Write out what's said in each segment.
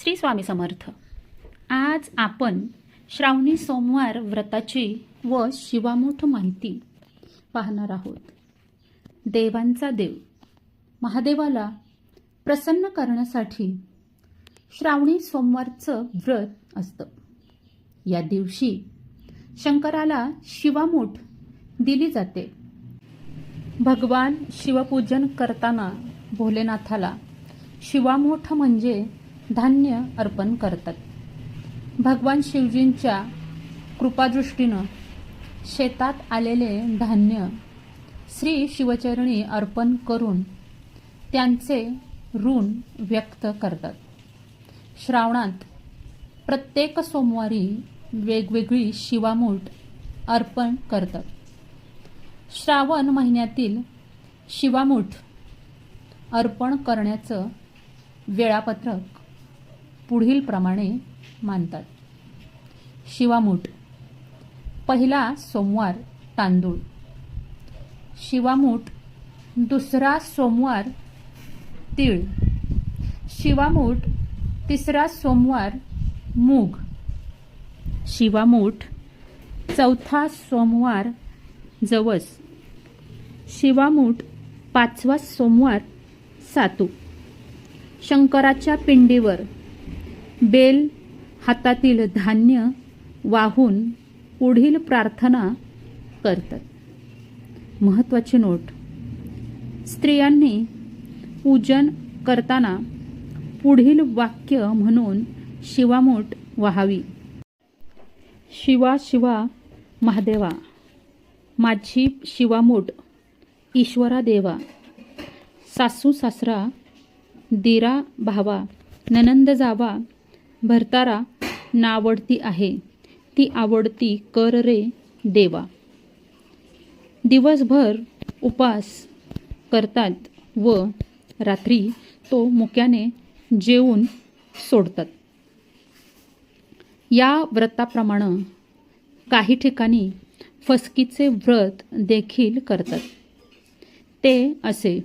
श्री स्वामी समर्थ. आज आपण श्रावणी सोमवार व्रताची व शिवामोठ माहिती पाहणार आहोत. देवांचा देव. महादेवाला प्रसन्न करण्यासाठी श्रावणी सोमवारचं व्रत असतं. या दिवशी शंकराला शिवामूठ दिली जाते. भगवान शिवपूजन करताना भोलेनाथाला शिवामोठ म्हणजे धान्य अर्पण करतात. भगवान शिवजींच्या कृपादृष्टीनं शेतात आलेले धान्य श्री शिवचरणी अर्पण करून त्यांचे ऋण व्यक्त करतात. श्रावणात प्रत्येक सोमवारी वेगवेगळी शिवामूठ अर्पण करतात. श्रावण महिन्यातील शिवामूठ अर्पण करण्याचं वेळापत्रक पुढीलप्रमाणे मानतात. शिवामूठ. पहिला सोमवार तांदूळ. शिवामूठ दुसरा सोमवार तीळ. शिवामूठ तिसरा सोमवार मूग. शिवामूठ चौथा सोमवार जवस. शिवामूठ पाचवा सोमवार सातू. शंकराच्या पिंडीवर. बेल हातातील धान्य वाहून पुढील प्रार्थना करतात. महत्त्वाची नोट. स्त्रियांनी पूजन करताना पुढील वाक्य म्हणून शिवामूठ व्हावी. शिवा शिवा महादेवा माझी शिवामूठ ईश्वरा देवा सासू सासरा दिरा भावा ननंद जावा भरतारा नावडती आहे. ती आवडती कर रे देवा. दिवसभर उपास करतात व रात्री तो मुक्याने जेवून सोडतात. या व्रताप्रमाणे काही ठिकाणी फसकीचे व्रत देखील करतात. ते असे.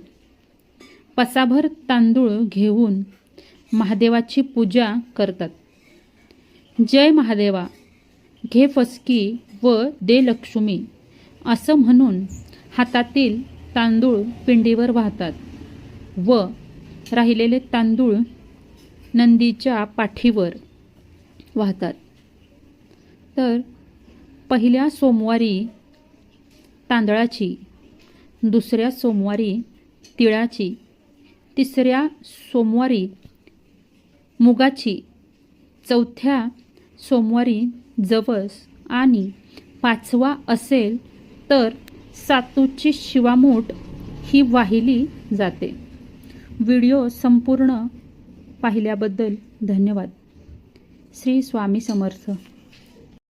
पसाभर तांदूळ घेऊन महादेवाची पूजा करतात. जय महादेवा घे फसकी व दे लक्ष्मी असं म्हणून हातातील तांदूळ पिंडीवर वाहतात व राहिलेले तांदूळ नंदीच्या पाठीवर वाहतात. तर पहिल्या सोमवारी तांदळाची दुसऱ्या सोमवारी तिळाची तिसऱ्या सोमवारी मुगाची चौथ्या सोमवारी जवस आणि पाचवा असेल तर सातूची शिवामूठ ही वाहिली जाते. व्हिडिओ संपूर्ण पाहिल्याबद्दल धन्यवाद. श्री स्वामी समर्थ.